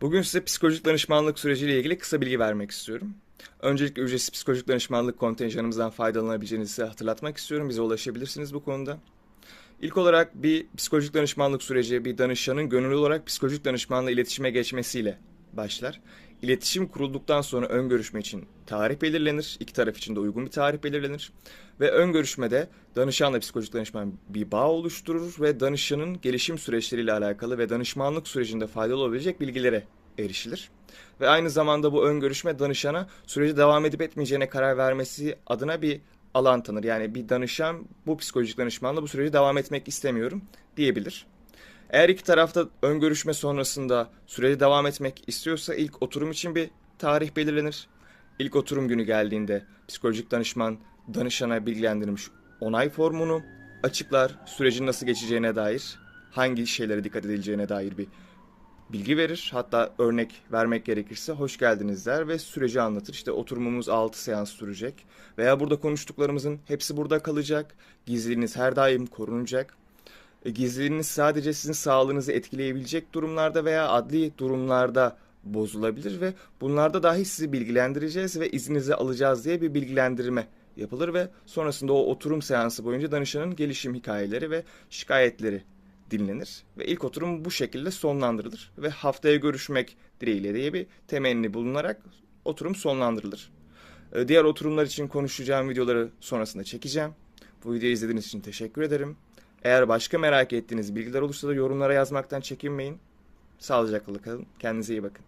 Bugün size psikolojik danışmanlık süreciyle ilgili kısa bilgi vermek istiyorum. Öncelikle ücretsiz psikolojik danışmanlık kontenjanımızdan faydalanabileceğinizi size hatırlatmak istiyorum. Bize ulaşabilirsiniz bu konuda. İlk olarak bir psikolojik danışmanlık süreci bir danışanın gönüllü olarak psikolojik danışmanla iletişime geçmesiyle başlar. İletişim kurulduktan sonra ön görüşme için tarih belirlenir. İki taraf için de uygun bir tarih belirlenir. Ve ön görüşmede danışanla psikolojik danışman bir bağ oluşturur ve danışanın gelişim süreçleriyle alakalı ve danışmanlık sürecinde faydalı olabilecek bilgilere erişilir. Ve aynı zamanda bu ön görüşme danışana süreci devam edip etmeyeceğine karar vermesi adına bir alan tanır. Yani bir danışan bu psikolojik danışmanla bu süreci devam etmek istemiyorum diyebilir. Eğer iki tarafta ön görüşme sonrasında süreci devam etmek istiyorsa ilk oturum için bir tarih belirlenir. İlk oturum günü geldiğinde psikolojik danışman danışana bilgilendirilmiş onay formunu açıklar. Sürecin nasıl geçeceğine dair, hangi şeylere dikkat edileceğine dair bir bilgi verir. Hatta örnek vermek gerekirse hoş geldiniz der ve süreci anlatır. İşte oturumumuz 6 seans sürecek veya burada konuştuklarımızın hepsi burada kalacak. Gizliliğiniz her daim korunacak. E, Gizliliğiniz sadece sizin sağlığınızı etkileyebilecek durumlarda veya adli durumlarda bozulabilir ve bunlarda dahi sizi bilgilendireceğiz ve izninizi alacağız diye bir bilgilendirme yapılır ve sonrasında o oturum seansı boyunca danışanın gelişim hikayeleri ve şikayetleri dinlenir ve ilk oturum bu şekilde sonlandırılır ve haftaya görüşmek dileğiyle diye bir temenni bulunarak oturum sonlandırılır. E, Diğer oturumlar için konuşacağım videoları sonrasında çekeceğim. Bu videoyu izlediğiniz için teşekkür ederim. Eğer başka merak ettiğiniz bilgiler olursa da yorumlara yazmaktan çekinmeyin. Sağlıcakla kalın. Kendinize iyi bakın.